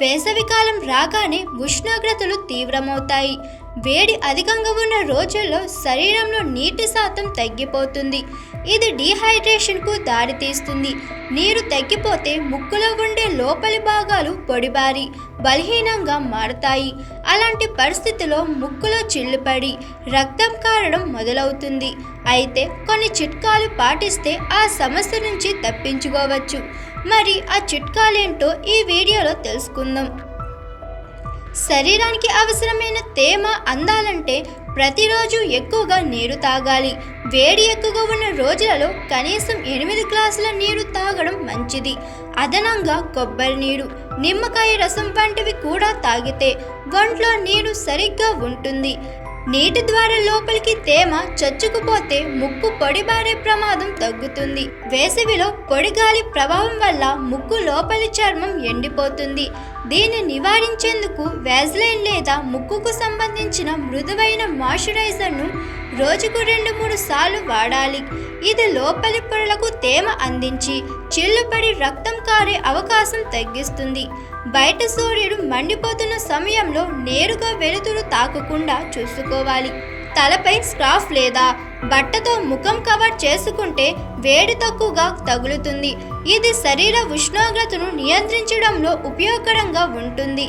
వేసవికాలం రాగానే ఉష్ణోగ్రతలు తీవ్రమవుతాయి. వేడి అధికంగా ఉన్న రోజుల్లో శరీరంలో నీటి శాతం తగ్గిపోతుంది. ఇది డీహైడ్రేషన్కు దారితీస్తుంది. నీరు తగ్గిపోతే ముక్కులో ఉండే లోపలి భాగాలు పొడిబారి బలహీనంగా మారతాయి. అలాంటి పరిస్థితిలో ముక్కులో చిల్లుపడి రక్తం కారడం మొదలవుతుంది. అయితే కొన్ని చిట్కాలు పాటిస్తే ఆ సమస్య నుంచి తప్పించుకోవచ్చు. మరి ఆ చిట్కాలేంటో ఈ వీడియోలో తెలుసుకుందాం. శరీరానికి అవసరమైన తేమ అందాలంటే ప్రతిరోజు ఎక్కువగా నీరు తాగాలి. వేడి ఎక్కువగా ఉన్న రోజులలో కనీసం ఎనిమిది గ్లాసుల నీరు తాగడం మంచిది. అదనంగా కొబ్బరి నీరు నిమ్మకాయ రసం వంటివి కూడా తాగితే ఒంట్లో నీరు సరిగ్గా ఉంటుంది. నీటి ద్వారా లోపలికి తేమ చచ్చుకుపోతే ముక్కు పొడిబారే ప్రమాదం తగ్గుతుంది. వేసవిలో పొడిగాలి ప్రభావం వల్ల ముక్కు లోపలి చర్మం ఎండిపోతుంది. దీన్ని నివారించేందుకు వ్యాజ్లైన్ లేదా ముక్కుకు సంబంధించిన మృదువైన మాయిశ్చరైజర్ను రోజుకు రెండు మూడు సార్లు వాడాలి. ఇది లోపలి పొరలకు తేమ అందించి చిల్లుపడి రక్తం కారే అవకాశం తగ్గిస్తుంది. బయట సూర్యుడు మండిపోతున్న సమయంలో నేరుగా వెలుతురు తాకకుండా చూసుకోవాలి. తలపై స్కార్ఫ్ లేదా బట్టతో ముఖం కవర్ చేసుకుంటే వేడి తక్కువగా తగులుతుంది. ఇది శరీర ఉష్ణోగ్రతను నియంత్రించడంలో ఉపయోగకరంగా ఉంటుంది.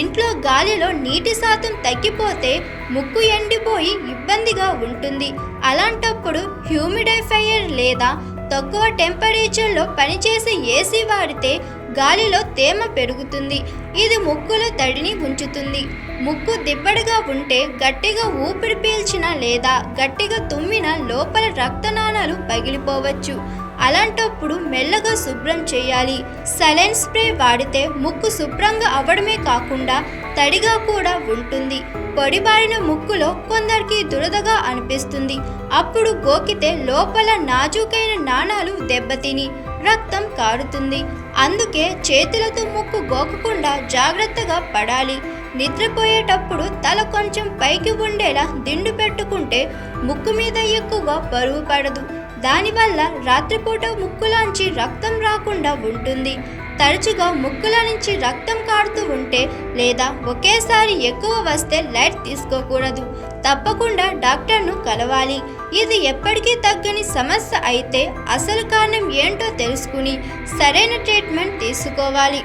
ఇంట్లో గాలిలో నీటి శాతం తగ్గిపోతే ముక్కు ఎండిపోయి ఇబ్బందిగా ఉంటుంది. అలాంటప్పుడు హ్యూమిడిఫైయర్ లేదా తక్కువ టెంపరేచర్లో పనిచేసే ఏసీ వాడితే గాలిలో తేమ పెరుగుతుంది. ఇది ముక్కులో తడిని ఉంచుతుంది. ముక్కు దిబ్బడిగా ఉంటే గట్టిగా ఊపిరి పీల్చిన లేదా గట్టిగా తుమ్మిన లోపల రక్తనాళాలు పగిలిపోవచ్చు. అలాంటప్పుడు మెల్లగా శుభ్రం చేయాలి. సలైన్ స్ప్రే వాడితే ముక్కు శుభ్రంగా అవ్వడమే కాకుండా తడిగా కూడా ఉంటుంది. పొడిబారిన ముక్కులో కొందరికి దురదగా అనిపిస్తుంది. అప్పుడు గోకితే లోపల నాజూకైన నాణాలు దెబ్బతిని రక్తం కారుతుంది. అందుకే చేతులతో ముక్కు గోకకుండా జాగ్రత్తగా పడాలి. నిద్రపోయేటప్పుడు తల కొంచెం పైకి ఉండేలా దిండు పెట్టుకుంటే ముక్కు మీద ఎక్కువగా బరువు పడదు. దానివల్ల రాత్రిపూట ముక్కులోంచి రక్తం రాకుండా ఉంటుంది. తరచుగా ముక్కుల నుంచి రక్తం కారుతూ ఉంటే లేదా ఒకేసారి ఎక్కువ వస్తే లైట్ తీసుకోకూడదు. తప్పకుండా డాక్టర్ను కలవాలి. ఇది ఎప్పటికీ తగ్గని సమస్య అయితే అసలు కారణం ఏంటో తెలుసుకుని సరైన ట్రీట్మెంట్ తీసుకోవాలి.